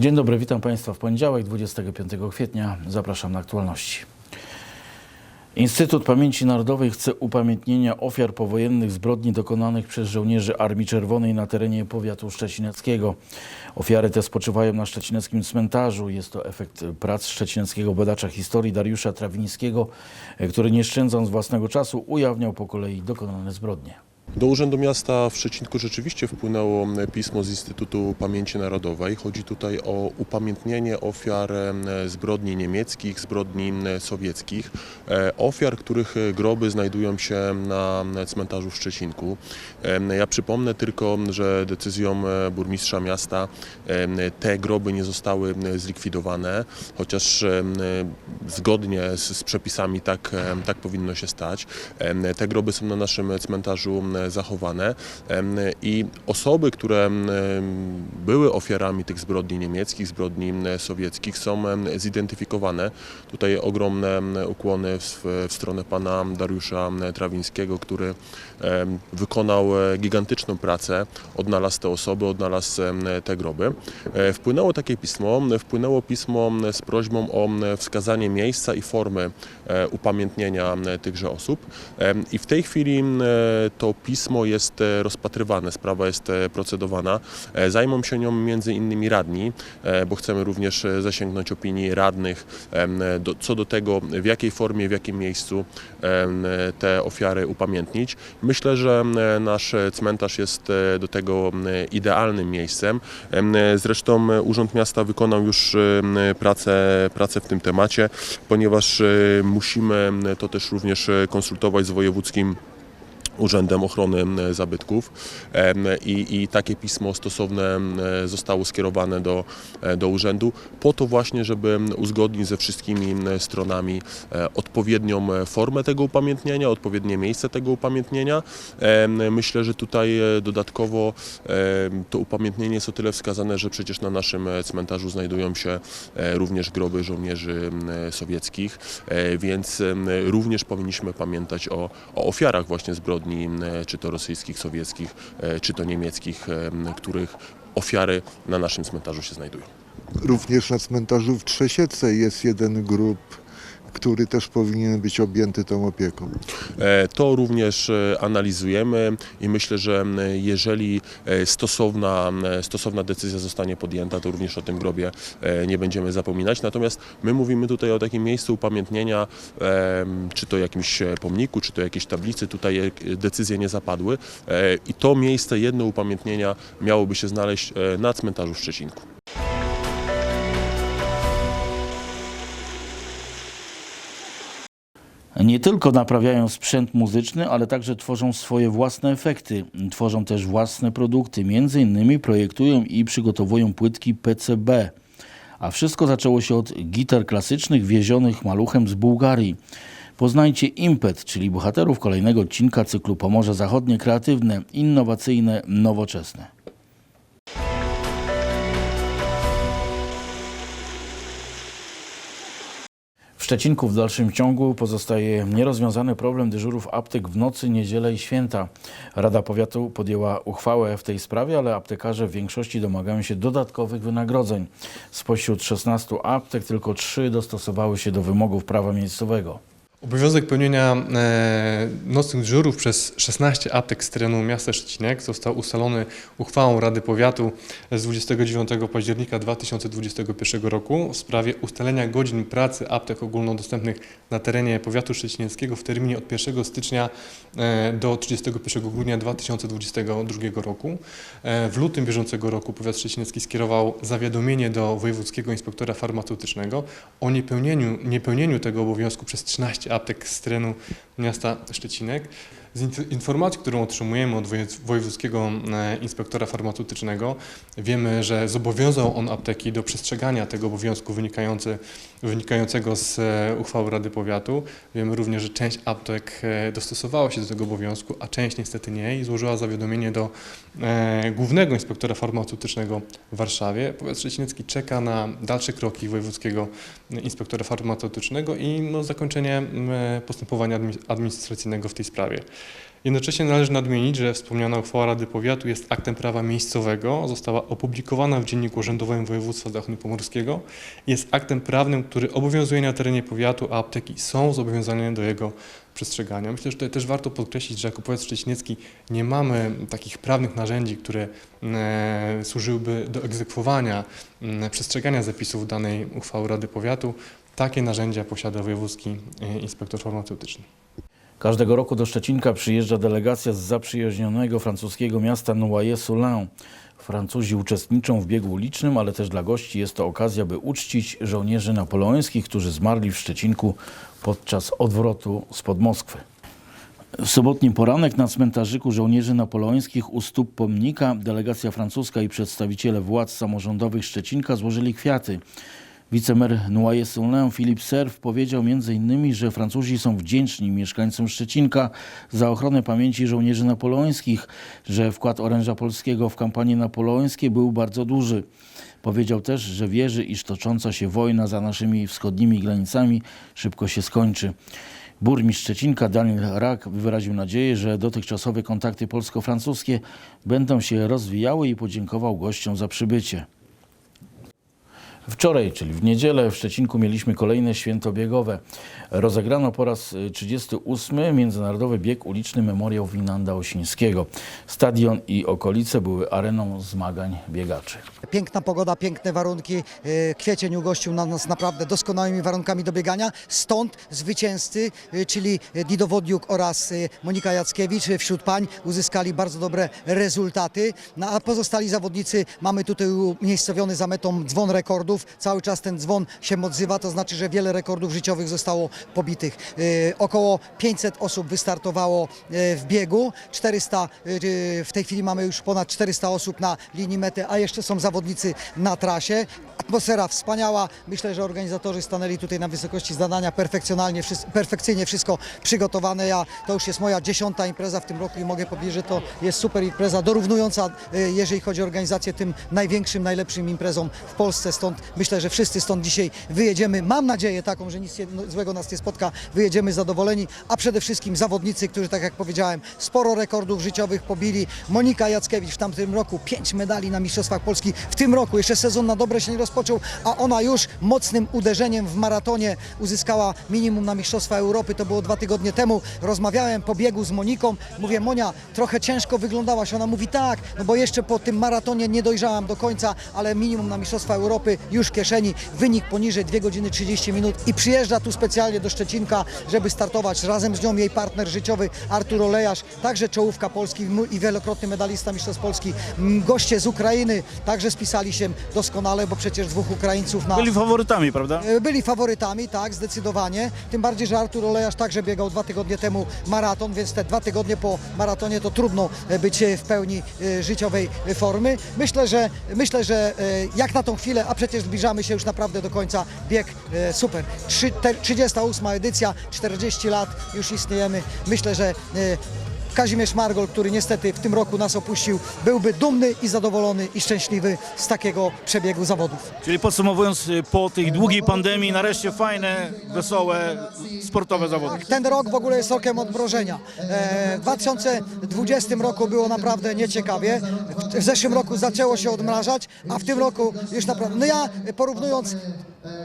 Dzień dobry, witam Państwa w poniedziałek, 25 kwietnia. Zapraszam na aktualności. Instytut Pamięci Narodowej chce upamiętnienia ofiar powojennych zbrodni dokonanych przez żołnierzy Armii Czerwonej na terenie powiatu szczecineckiego. Ofiary te spoczywają na szczecineckim cmentarzu. Jest to efekt prac szczecineckiego badacza historii Dariusza Trawińskiego, który nie szczędząc własnego czasu ujawniał po kolei dokonane zbrodnie. Do Urzędu Miasta w Szczecinku rzeczywiście wpłynęło pismo z Instytutu Pamięci Narodowej. Chodzi tutaj o upamiętnienie ofiar e, zbrodni niemieckich, zbrodni e, sowieckich, e, ofiar, których groby znajdują się na cmentarzu w Szczecinku. E, Ja przypomnę tylko, że decyzją e, burmistrza miasta e, te groby nie zostały zlikwidowane, chociaż e, zgodnie z, z przepisami tak, e, tak powinno się stać. E, Te groby są na naszym cmentarzu e, zachowane em, i osoby, które były ofiarami tych zbrodni niemieckich, zbrodni sowieckich są zidentyfikowane. Tutaj ogromne ukłony w, w stronę pana Dariusza Trawińskiego, który wykonał e, gigantyczną pracę, odnalazł te osoby, odnalazł te groby. E, Wpłynęło takie pismo, wpłynęło pismo z prośbą o wskazanie miejsca i formy e, upamiętnienia tychże osób i w tej chwili to pismo jest rozpatrywane, sprawa jest procedowana. Zajmą się nią między innymi radni, bo chcemy również zasięgnąć opinii radnych co do tego, w jakiej formie, w jakim miejscu te ofiary upamiętnić. Myślę, że nasz cmentarz jest e, do tego idealnym miejscem. Em, Zresztą e, Urząd Miasta wykonał już pracę, pracę w tym temacie, ponieważ e, musimy to też również konsultować z wojewódzkim Urzędem Ochrony Zabytków i, i takie pismo stosowne zostało skierowane do, e, do urzędu po to właśnie, żeby uzgodnić ze wszystkimi stronami e, odpowiednią e, formę tego upamiętnienia, odpowiednie miejsce tego upamiętnienia. Myślę, że tutaj dodatkowo to upamiętnienie jest o tyle wskazane, że przecież na naszym cmentarzu znajdują się również groby żołnierzy e, więc również powinniśmy pamiętać o, o ofiarach właśnie zbrodni, m, czy to rosyjskich, sowieckich, e, czy to niemieckich, em, których ofiary na naszym cmentarzu się znajdują. Również na cmentarzu w Trzesiece jest jeden grób, który też powinien być objęty tą opieką. E, To również e, analizujemy i myślę, że jeżeli e, stosowna, stosowna decyzja zostanie podjęta, to również o tym grobie nie będziemy zapominać. Natomiast my mówimy tutaj o takim miejscu upamiętnienia, czy to jakimś pomniku, czy to jakiejś tablicy. Tutaj decyzje nie zapadły i to miejsce, jedno upamiętnienia miałoby się znaleźć na cmentarzu w Szczecinku. Nie tylko naprawiają sprzęt muzyczny, ale także tworzą swoje własne efekty. Tworzą też własne produkty. Między innymi projektują i przygotowują płytki PCB. A wszystko zaczęło się od gitar klasycznych wiezionych maluchem z Bułgarii. Poznajcie Impet, czyli bohaterów kolejnego odcinka cyklu Pomorze Zachodnie kreatywne, innowacyjne, nowoczesne. Szczecinku w dalszym ciągu pozostaje nierozwiązany problem dyżurów aptek w nocy, niedzielę i święta. Rada Powiatu podjęła uchwałę w tej sprawie, ale aptekarze w większości domagają się dodatkowych wynagrodzeń. Spośród 16 aptek tylko 3 dostosowały się do wymogów prawa miejscowego. Obowiązek pełnienia e, nocnych dyżurów przez 16 aptek z terenu miasta Szczecinek został ustalony uchwałą Rady Powiatu z 29 października 2021 roku w sprawie ustalenia godzin pracy aptek ogólnodostępnych na terenie powiatu szczecineckiego w terminie od 1 stycznia e, do 31 grudnia 2022 roku. E, w lutym bieżącego roku powiat szczecinecki skierował zawiadomienie do wojewódzkiego inspektora farmaceutycznego o niepełnieniu, niepełnieniu tego obowiązku przez 13 aptek z terenu miasta Szczecinek. Z inf- informacji, którą otrzymujemy od woje- wojewódzkiego e, inspektora farmaceutycznego, wiemy, że zobowiązał on apteki do przestrzegania tego obowiązku wynikającego z e, uchwały Rady Powiatu. Wiemy również, że część aptek e, dostosowała się do tego obowiązku, a część niestety nie i złożyła zawiadomienie do głównego inspektora farmaceutycznego w Warszawie. Powiat Szczecinecki czeka na dalsze kroki wojewódzkiego inspektora farmaceutycznego i no, zakończenie postępowania administracyjnego w tej sprawie. Jednocześnie należy nadmienić, że wspomniana uchwała Rady Powiatu jest aktem prawa miejscowego, została opublikowana w Dzienniku Urzędowym Województwa Zachodniopomorskiego. Jest aktem prawnym, który obowiązuje na terenie powiatu, a apteki są zobowiązane do jego przestrzegania. Myślę, że tutaj też warto podkreślić, że jako powiat szczecinecki nie mamy takich prawnych narzędzi, które e, służyłyby do egzekwowania, przestrzegania zapisów danej uchwały Rady Powiatu. Takie narzędzia posiada wojewódzki e, inspektor farmaceutyczny. Każdego roku do Szczecinka przyjeżdża delegacja z zaprzyjaźnionego francuskiego miasta Noyers-Soulin. Francuzi uczestniczą w biegu ulicznym, ale też dla gości jest to okazja, by uczcić żołnierzy napoleońskich, którzy zmarli w Szczecinku podczas odwrotu spod Moskwy. W sobotni poranek na cmentarzyku żołnierzy napoleońskich u stóp pomnika delegacja francuska i przedstawiciele władz samorządowych Szczecinka złożyli kwiaty. Wicemer Noyers-Soulin Philippe Serf powiedział m.in., że Francuzi są wdzięczni mieszkańcom Szczecinka za ochronę pamięci żołnierzy napoleońskich, że wkład oręża polskiego w kampanie napoleońskie był bardzo duży. Powiedział też, że wierzy, iż tocząca się wojna za naszymi wschodnimi granicami szybko się skończy. Burmistrz Szczecinka Daniel Rak wyraził nadzieję, że dotychczasowe kontakty polsko-francuskie będą się rozwijały i podziękował gościom za przybycie. Wczoraj, czyli w niedzielę w Szczecinku mieliśmy kolejne święto biegowe. Rozegrano po raz y, 38. Międzynarodowy bieg uliczny Memoriał Winanda Osińskiego. Stadion i okolice były areną zmagań biegaczy. Piękna pogoda, piękne warunki. E, Kwiecień ugościł na- nas naprawdę doskonałymi warunkami do biegania. Stąd zwycięzcy, e, czyli Dido Wodiuk oraz Monika Jackiewicz wśród pań uzyskali bardzo dobre rezultaty. No, a pozostali zawodnicy mamy tutaj umiejscowiony za metą dzwon rekordów. Cały czas ten dzwon się odzywa, to znaczy, że wiele rekordów życiowych zostało pobitych. E, Około 500 osób wystartowało e, w biegu. 400, e, w tej chwili mamy już ponad 400 osób na linii mety, a jeszcze są zawodnicy na trasie. Atmosfera wspaniała. Myślę, że organizatorzy stanęli tutaj na wysokości zadania perfekcjonalnie, perfekcyjnie wszystko przygotowane. Ja, to już jest moja dziesiąta impreza w tym roku i mogę powiedzieć, że to jest super impreza, dorównująca, jeżeli chodzi o organizację, tym największym, najlepszym imprezom w Polsce. Stąd myślę, że wszyscy stąd dzisiaj wyjedziemy. Mam nadzieję taką, że nic złego nas nie spotka. Wyjedziemy zadowoleni, a przede wszystkim zawodnicy, którzy, tak jak powiedziałem, sporo rekordów życiowych pobili. Monika Jackiewicz w tamtym roku pięć medali na Mistrzostwach Polski. W tym roku jeszcze sezon na dobre się nie rozpoczął, a ona już mocnym uderzeniem w maratonie uzyskała minimum na Mistrzostwa Europy. To było dwa tygodnie temu. Rozmawiałem po biegu z Moniką. Mówię, Monia, trochę ciężko wyglądałaś. Ona mówi, tak, no bo jeszcze po tym maratonie nie dojrzałam do końca, ale minimum na Mistrzostwa Europy już w kieszeni. Wynik poniżej 2 godziny 30 minut i przyjeżdża tu specjalnie do Szczecinka, żeby startować. Razem z nią jej partner życiowy Artur Olejarz, także czołówka Polski i wielokrotny medalista Mistrzostw Polski. Goście z Ukrainy także spisali się doskonale, bo przecież dwóch Ukraińców na... Byli faworytami, prawda? E, Byli faworytami, tak, zdecydowanie. Tym bardziej, że Artur Olejarz także biegał dwa tygodnie temu maraton, więc te dwa tygodnie po maratonie to trudno e, być e, w pełni życiowej formy. Myślę, że myślę, że jak na tą chwilę, a przecież zbliżamy się już naprawdę do końca, bieg e, super. Trzy, te, 38 edycja, 40 lat już istniejemy. Myślę, że e, Kazimierz Margol, który niestety w tym roku nas opuścił, byłby dumny i zadowolony i szczęśliwy z takiego przebiegu zawodów. Czyli podsumowując, y, po tej długiej pandemii nareszcie fajne, wesołe, sportowe zawody. Ten rok w ogóle jest rokiem odmrożenia. E, W 2020 roku było naprawdę nieciekawie. W- zeszłym roku zaczęło się odmrażać, a w tym roku już naprawdę. No ja porównując,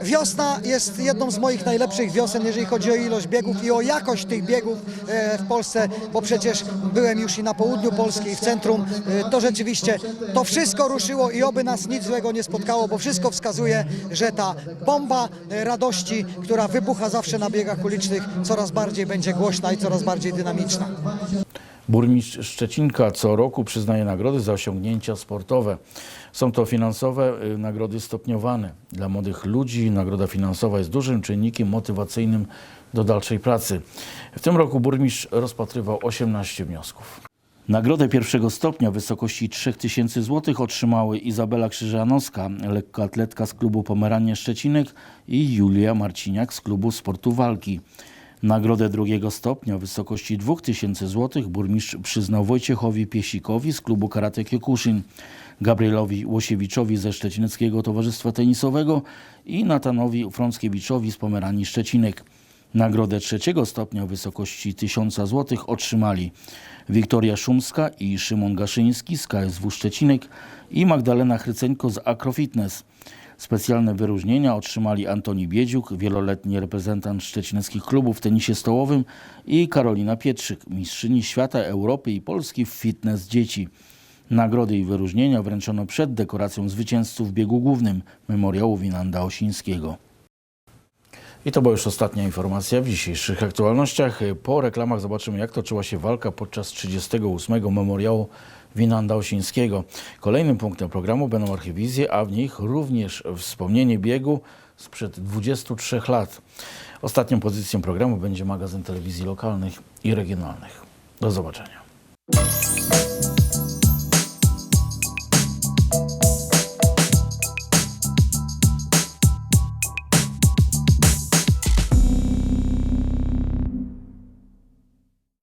wiosna jest jedną z moich najlepszych wiosen, jeżeli chodzi o ilość biegów i o jakość tych biegów e, w Polsce, bo przecież byłem już i na południu Polski, i w centrum. E, To rzeczywiście to wszystko ruszyło i oby nas nic złego nie spotkało, bo wszystko wskazuje, że ta bomba e, radości, która wybucha zawsze na biegach ulicznych, coraz bardziej będzie głośna i coraz bardziej dynamiczna. Burmistrz Szczecinka co roku przyznaje nagrody za osiągnięcia sportowe. Są to finansowe y, nagrody stopniowane. Dla młodych ludzi nagroda finansowa jest dużym czynnikiem motywacyjnym do dalszej pracy. W tym roku burmistrz rozpatrywał 18 wniosków. Nagrodę pierwszego stopnia w wysokości 3000 zł otrzymały Izabela Krzyżanowska, lekkoatletka z klubu Pomeranie Szczecinek i Julia Marciniak z klubu sportu walki. Nagrodę drugiego stopnia w wysokości 2000 zł burmistrz przyznał Wojciechowi Piesikowi z klubu Karate Kyokushin, Gabrielowi Łosiewiczowi ze Szczecineckiego Towarzystwa Tenisowego i Natanowi Frąckiewiczowi z Pomeranii Szczecinek. Nagrodę trzeciego stopnia w wysokości 1000 zł otrzymali Wiktoria Szumska i Szymon Gaszyński z KSW Szczecinek i Magdalena Chryceńko z Akrofitness. Specjalne wyróżnienia otrzymali Antoni Biedziuk, wieloletni reprezentant szczecineckich klubów w tenisie stołowym i Karolina Pietrzyk, mistrzyni świata, Europy i Polski w fitness dzieci. Nagrody i wyróżnienia wręczono przed dekoracją zwycięzców w biegu głównym Memoriału Winanda Osińskiego. I to była już ostatnia informacja w dzisiejszych aktualnościach. Po reklamach zobaczymy, jak toczyła się walka podczas 38. Memoriału Winanda Osińskiego. Kolejnym punktem programu będą archiwizje, a w nich również wspomnienie biegu sprzed 23 lat. Ostatnią pozycją programu będzie magazyn telewizji lokalnych i regionalnych. Do zobaczenia.